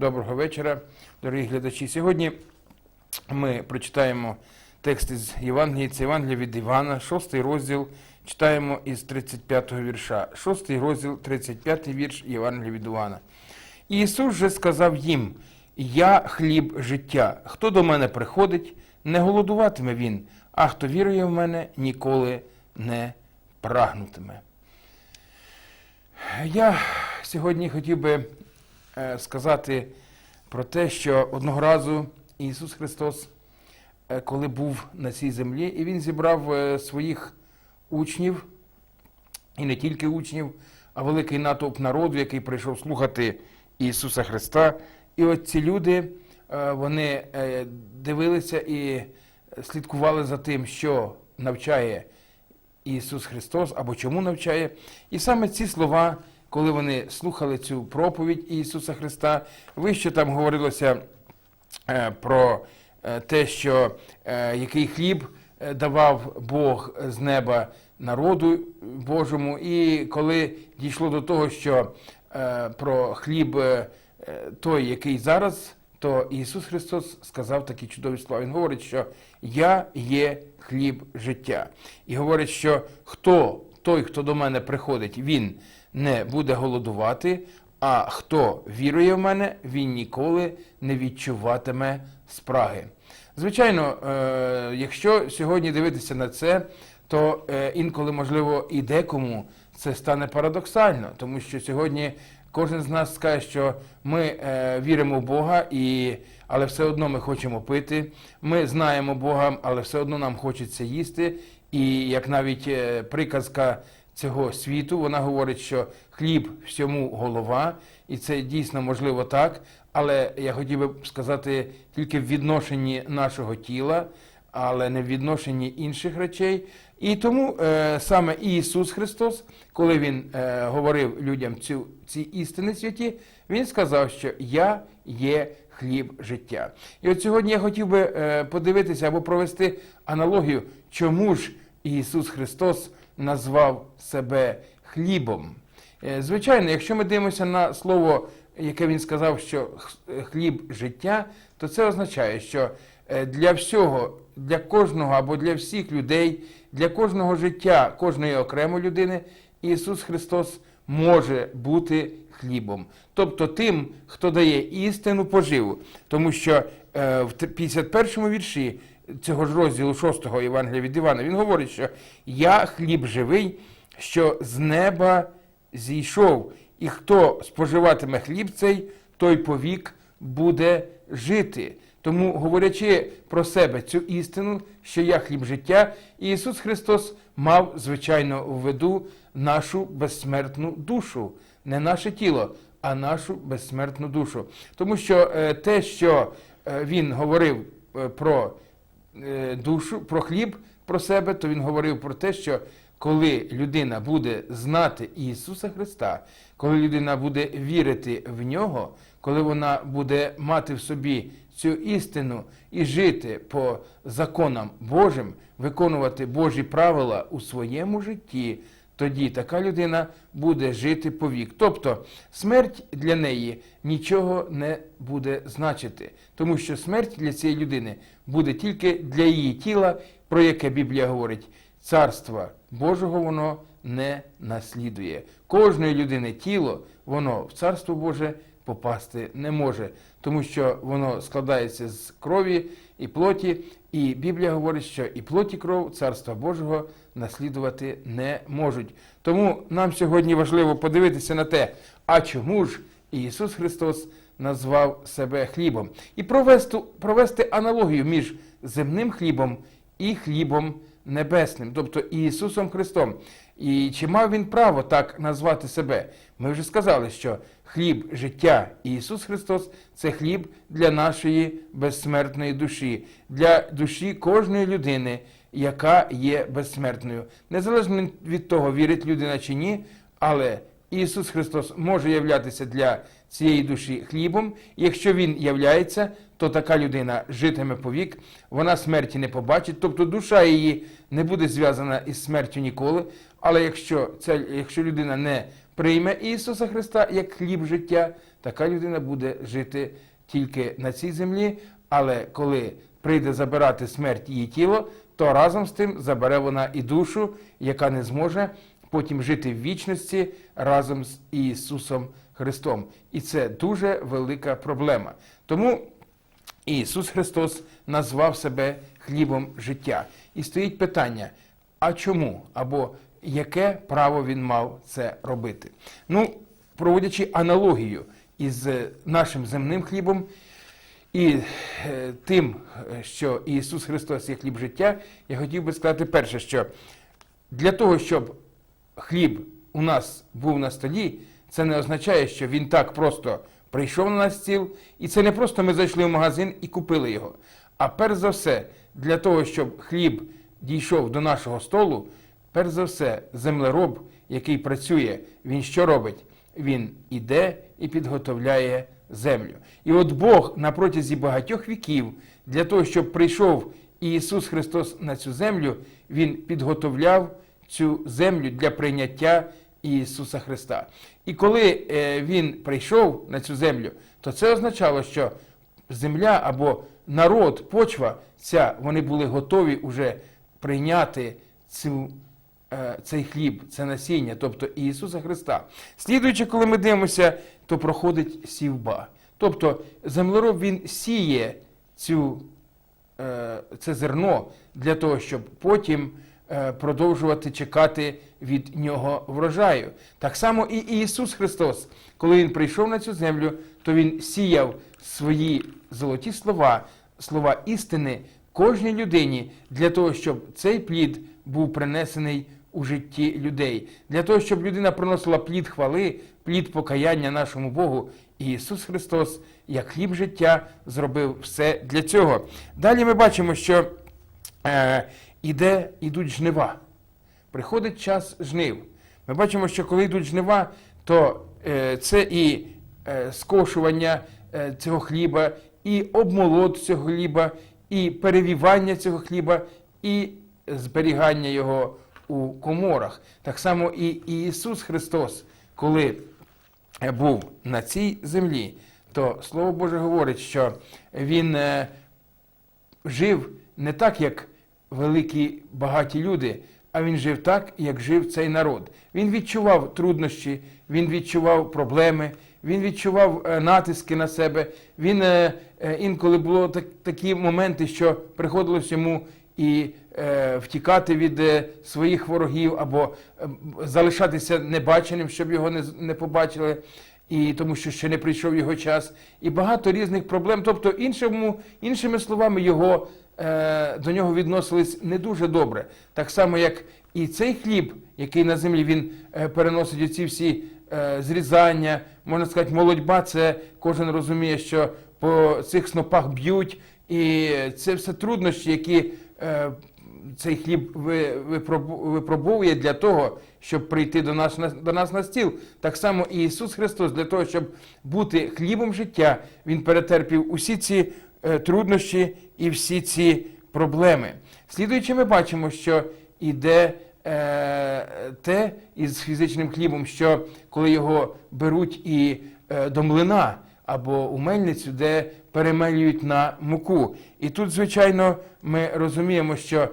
Доброго вечора, дорогі глядачі. Сьогодні ми прочитаємо текст із Євангелії, це Євангелія від Івана, шостий розділ, читаємо із 35-го вірша. Шостий розділ, 35-й вірш Євангелія від Івана. Ісус же сказав їм: Я хліб життя. Хто до мене приходить, не голодуватиме він, а хто вірує в мене, ніколи не прагнутиме. Я сьогодні хотів би сказати про те, що одного разу Ісус Христос, е, коли був на цій землі, і Він зібрав е, своїх учнів, і не тільки учнів, а великий натовп народу, який прийшов слухати Ісуса Христа. І от ці люди, е, вони е, дивилися і слідкували за тим, що навчає Ісус Христос або чому навчає. І саме ці слова, коли вони слухали цю проповідь Ісуса Христа, вище там говорилося е, про е, те, що е, який хліб давав Бог з неба народу Божому. І коли дійшло до того, що про хліб той, який зараз, то Ісус Христос сказав такі чудові слова. Він говорить, що я є хліб життя. І говорить, що хто той, хто до мене приходить, він не буде голодувати, а хто вірує в мене, він ніколи не відчуватиме спраги. Звичайно, е, якщо сьогодні дивитися на це, то е, інколи, можливо, і декому це стане парадоксально, тому що сьогодні кожен з нас скаже, що ми е, віримо в Бога, але все одно ми хочемо пити. Ми знаємо Бога, але все одно нам хочеться їсти. І як навіть приказка цього світу, вона говорить, що хліб всьому голова, і це дійсно можливо так. Але я хотів би сказати тільки в відношенні нашого тіла, але не в відношенні інших речей. І тому е, саме Ісус Христос, коли Він е, говорив людям цю, ці істини святі, Він сказав, що Я є хліб життя. І от сьогодні я хотів би е, подивитися або провести аналогію, чому ж Ісус Христос назвав себе хлібом. Е, Звичайно, якщо ми дивимося на слово, яке він сказав, що хліб життя, то це означає, що е, для всього, для кожного або для всіх людей, для кожного життя, кожної окремої людини, Ісус Христос може бути хлібом, тобто тим, хто дає істину поживу. Тому що е, в 51 вірші цього ж розділу 6 Євангелія від Івана, він говорить, що я хліб живий, що з неба зійшов, і хто споживатиме хліб цей, той повік буде жити. Тому, говорячи про себе цю істину, що я хліб життя, Ісус Христос мав, звичайно, в виду нашу безсмертну душу, не наше тіло, а нашу безсмертну душу. Тому що е, те, що е, Він говорив е, про душу, про хліб, про себе, то він говорив про те, що коли людина буде знати Ісуса Христа, коли людина буде вірити в нього, коли вона буде мати в собі цю істину і жити по законам Божим, виконувати Божі правила у своєму житті, тоді така людина буде жити повік. Тобто смерть для неї нічого не буде значити, тому що смерть для цієї людини буде тільки для її тіла, про яке Біблія говорить. Царства Божого воно не наслідує. Кожної людини тіло, воно в Царство Боже попасти не може, тому що воно складається з крові і плоті, і Біблія говорить, що і плоті кров Царства Божого наслідувати не можуть. Тому нам сьогодні важливо подивитися на те, а чому ж Ісус Христос назвав себе хлібом, і провести, провести аналогію між земним хлібом і хлібом небесним, тобто Ісусом Христом. І чи мав він право так назвати себе? Ми вже сказали, що хліб життя Ісус Христос це хліб для нашої безсмертної душі, для душі кожної людини, яка є безсмертною. Незалежно від того, вірить людина чи ні, але Ісус Христос може являтися для цієї душі хлібом. Якщо Він являється, то така людина житиме повік, вона смерті не побачить, тобто душа її не буде зв'язана із смертю ніколи. Але якщо ця, якщо людина не прийме Ісуса Христа як хліб життя, така людина буде жити тільки на цій землі, але коли прийде забирати смерть її тіло, то разом з тим забере вона і душу, яка не зможе потім жити в вічності разом з Ісусом Христом. І це дуже велика проблема. Тому Ісус Христос назвав себе хлібом життя. І стоїть питання: а чому? Або яке право він мав це робити? Ну, проводячи аналогію із нашим земним хлібом і е, тим, е, що Ісус Христос є хліб життя, я хотів би сказати перше, що для того, щоб хліб у нас був на столі, це не означає, що він так просто прийшов на наш стіл, і це не просто ми зайшли в магазин і купили його. А перш за все, для того, щоб хліб дійшов до нашого столу, перш за все, землероб, який працює, він що робить? Він іде і підготовляє землю. І от Бог на протязі багатьох віків, для того, щоб прийшов Ісус Христос на цю землю, Він підготовляв цю землю для прийняття Ісуса Христа. І коли е, Він прийшов на цю землю, то це означало, що земля або народ, почва, ця, вони були готові вже прийняти цю, е, цей хліб, це насіння, тобто Ісуса Христа. Слідуючи, коли ми дивимося, то проходить сівба. Тобто землероб він сіє цю, е, це зерно для того, щоб потім е, продовжувати чекати від нього врожаю. Так само і Ісус Христос, коли Він прийшов на цю землю, то Він сіяв свої золоті слова, слова істини кожній людині для того, щоб цей плід був принесений у житті людей, для того, щоб людина приносила плід хвали, плід покаяння нашому Богу. І Ісус Христос, як хліб життя, зробив все для цього. Далі ми бачимо, що е, іде, ідуть жнива. Приходить час жнив. Ми бачимо, що коли йдуть жнива, то е, це і е, скошування е, цього хліба, і обмолот цього хліба, і перевівання цього хліба, і зберігання його у коморах. Так само і Ісус Христос, коли був на цій землі, то Слово Боже говорить, що Він е, жив не так, як великі багаті люди, а він жив так, як жив цей народ. Він відчував труднощі, він відчував проблеми, він відчував е, натиски на себе. Він е, інколи було так, такі моменти, що приходилось йому і втікати від е, своїх ворогів або е, залишатися небаченим, щоб його не, побачили. І тому що ще не прийшов його час, і багато різних проблем. Тобто, іншому, іншими словами, його е, до нього відносились не дуже добре. Так само, як і цей хліб, який на землі він е, переносить оці всі е, зрізання, можна сказати, молодьба, це кожен розуміє, що по цих снопах б'ють, і це все труднощі, які е, цей хліб випробовує для того, щоб прийти до нас, на- до нас на стіл. Так само і Ісус Христос для того, щоб бути хлібом життя, Він перетерпів усі ці е, труднощі і всі ці проблеми. Слідуючи, ми бачимо, що іде е, те із фізичним хлібом, що коли його беруть і е, до млина або у мельницю, де перемелюють на муку. І тут, звичайно, ми розуміємо, що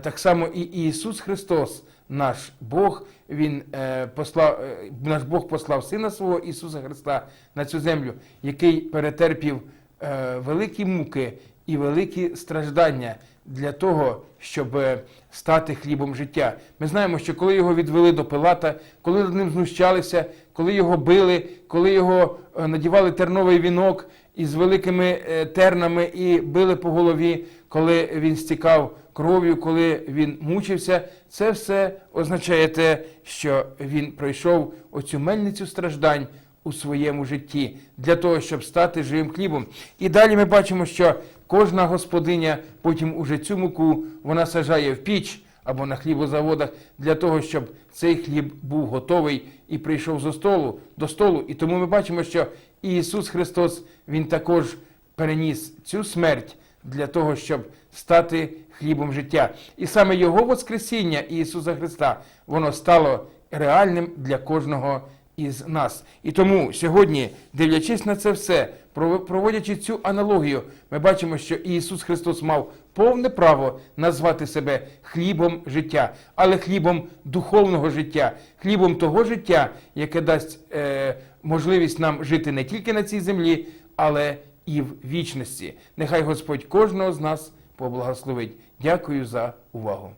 так само і Ісус Христос, наш Бог, Він е, послав, е, наш Бог послав Сина свого Ісуса Христа на цю землю, який перетерпів е, великі муки і великі страждання для того, щоб е, стати хлібом життя. Ми знаємо, що коли його відвели до Пилата, коли над ним знущалися, коли його били, коли його е, надівали терновий вінок із великими е, тернами і били по голові, коли він стікав кров'ю, коли він мучився, це все означає те, що він пройшов оцю мельницю страждань у своєму житті для того, щоб стати живим хлібом. І далі ми бачимо, що кожна господиня потім уже цю муку вона сажає в піч або на хлібозаводах для того, щоб цей хліб був готовий і прийшов зо столу до столу. І тому ми бачимо, що Ісус Христос Він також переніс цю смерть для того, щоб стати хлібом життя. І саме Його Воскресіння Ісуса Христа, воно стало реальним для кожного із нас. І тому сьогодні, дивлячись на це все, пров- проводячи цю аналогію, ми бачимо, що Ісус Христос мав повне право назвати себе хлібом життя, але хлібом духовного життя, хлібом того життя, яке дасть е, можливість нам жити не тільки на цій землі, але і в вічності. Нехай Господь кожного з нас поблагословить. Дякую за увагу.